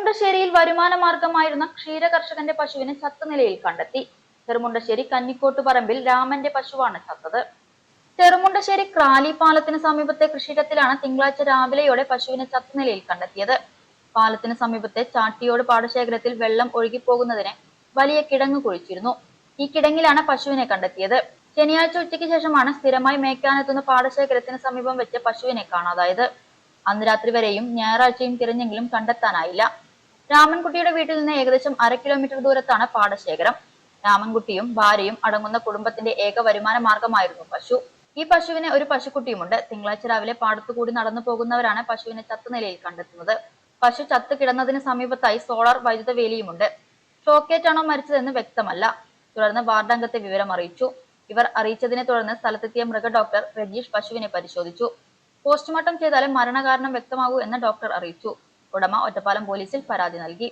ചെറുമുണ്ടശ്ശേരിയിൽ വരുമാന മാർഗമായിരുന്ന ക്ഷീര കർഷകന്റെ പശുവിനെ ചത്ത നിലയിൽ കണ്ടെത്തി. ചെറുമുണ്ടശ്ശേരി കന്നിക്കോട്ട് പറമ്പിൽ രാമന്റെ പശുവാണ് ചത്തത്. ചെറുമുണ്ടശ്ശേരി ക്രാലി പാലത്തിന് സമീപത്തെ കൃഷിയിടത്തിലാണ് തിങ്കളാഴ്ച രാവിലെയോടെ പശുവിനെ ചത്ത നിലയിൽ കണ്ടെത്തിയത്. പാലത്തിന് സമീപത്തെ ചാട്ടിയോട് പാടശേഖരത്തിൽ വെള്ളം ഒഴുകിപ്പോകുന്നതിന് വലിയ കിടങ്ങ് കുഴിച്ചിരുന്നു. ഈ കിടങ്ങിലാണ് പശുവിനെ കണ്ടെത്തിയത്. ശനിയാഴ്ച ഉച്ചയ്ക്ക് ശേഷമാണ് സ്ഥിരമായി മേയ്ക്കാനെത്തുന്ന പാടശേഖരത്തിന് സമീപം വെച്ച പശുവിനെ കാണാതായത്. അന്ന് രാത്രി വരെയും ഞായറാഴ്ചയും തിരഞ്ഞെങ്കിലും കണ്ടെത്താനായില്ല. രാമൻകുട്ടിയുടെ വീട്ടിൽ നിന്ന് ഏകദേശം അര കിലോമീറ്റർ ദൂരത്താണ് പാടശേഖരം. രാമൻകുട്ടിയും ഭാര്യയും അടങ്ങുന്ന കുടുംബത്തിന്റെ ഏക വരുമാന മാർഗമായിരുന്നു പശു. ഈ പശുവിന് ഒരു പശുക്കുട്ടിയുമുണ്ട്. തിങ്കളാഴ്ച രാവിലെ പാടത്തു കൂടി നടന്നു പോകുന്നവരാണ് പശുവിനെ ചത്തുനിലയിൽ കണ്ടെത്തുന്നത്. പശു ചത്തു കിടന്നതിന് സമീപത്തായി സോളാർ വൈദ്യുത വേലിയുമുണ്ട് ഷോക്കേറ്റാണോ മരിച്ചതെന്ന് വ്യക്തമല്ല. തുടർന്ന് വാർഡംഗത്തെ വിവരം അറിയിച്ചു ഇവർ അറിയിച്ചതിനെ തുടർന്ന് സ്ഥലത്തെത്തിയ മൃഗ ഡോക്ടർ രജീഷ് പശുവിനെ പരിശോധിച്ചു. പോസ്റ്റ്മോർട്ടം ചെയ്താലും മരണകാരണം വ്യക്തമാകൂ എന്ന് ഡോക്ടർ അറിയിച്ചു. ഉടമ ഒറ്റപ്പാലം പോലീസിൽ പരാതി നൽകി